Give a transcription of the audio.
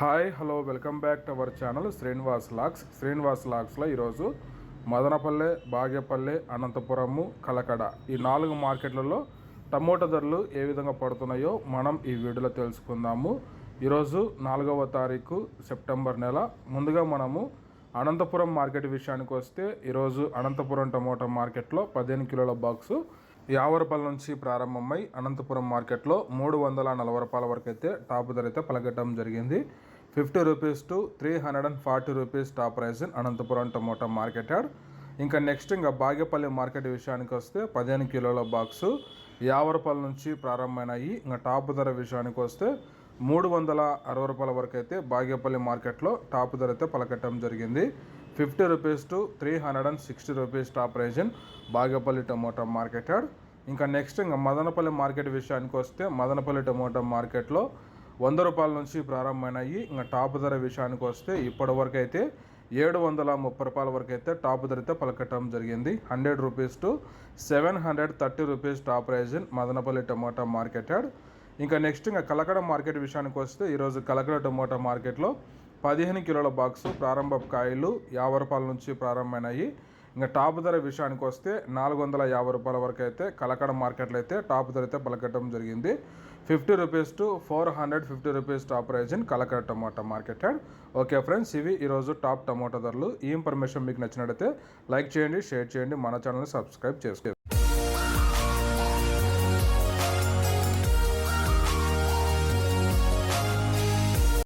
Hi hello welcome back to our channel Srinivas lakhs Srinivas లాక్స్లో ఈరోజు మదనపల్లె బాగేపల్లె అనంతపురము కలకడ ఈ నాలుగు మార్కెట్లలో టమోటా ధరలు ఏ విధంగా పడుతున్నాయో మనం ఈ వీడియోలో తెలుసుకుందాము. ఈరోజు నాలుగవ తారీఖు సెప్టెంబర్ నెల. ముందుగా మనము అనంతపురం మార్కెట్ విషయానికి వస్తే ఈరోజు అనంతపురం టమోటా మార్కెట్లో పదిహేను కిలోల బాక్సు యాభై రూపాయల నుంచి ప్రారంభమై అనంతపురం మార్కెట్లో మూడు వందల నలభై రూపాయల వరకు అయితే టాప్ ధర అయితే పలకటం జరిగింది. Fifty rupees to three hundred and forty rupees top price in Anantapuram tomato market yard. ఇంకా నెక్స్ట్ ఇంకా బాగేపల్లి మార్కెట్ విషయానికి వస్తే పదిహేను కిలోల బాక్సు యాభై రూపాయల నుంచి ప్రారంభమైనాయి. ఇంకా టాప్ ధర విషయానికి వస్తే మూడు వందల అరవై రూపాయల వరకు అయితే బాగేపల్లి మార్కెట్లో టాప్ ధర అయితే పలకటం జరిగింది. Fifty rupees to three hundred and sixty rupees top price in Bagepalli tomato market yard. ఇంకా నెక్స్ట్ ఇంకా మదనపల్లి మార్కెట్ విషయానికి వస్తే మదనపల్లి టమోటా మార్కెట్లో వంద రూపాయల నుంచి ప్రారంభమైనాయి. ఇంకా టాప్ ధర విషయానికి వస్తే ఇప్పటి వరకు అయితే ఏడు వందల ముప్పై రూపాయల వరకు అయితే టాప్ ధర అయితే పలకటం జరిగింది. Hundred rupees to seven hundred thirty rupees top price in Madanapalli tomato market yard. ఇంకా నెక్స్ట్ ఇంకా కలకడ మార్కెట్ విషయానికి వస్తే ఈరోజు కలకడ టమోటా మార్కెట్లో పదిహేను కిలోల బాక్సు ప్రారంభ కాయలు యాభై రూపాయల నుంచి ప్రారంభమైనాయి. ఇంకా టాప్ ధర విషయానికి వస్తే నాలుగు వందల యాభై రూపాయల వరకు అయితే కలకడ మార్కెట్లో అయితే టాప్ ధర అయితే పలకటం జరిగింది. Fifty rupees to four hundred fifty rupees top price in Kalakada tomato market and okay friends ఇవి ఈరోజు టాప్ టమాటా ధరలు. ఈ ఇన్ఫర్మేషన్ మీకు నచ్చినట్టయితే లైక్ చేయండి షేర్ చేయండి మన ఛానల్ని సబ్స్క్రైబ్ చేసుకోండి.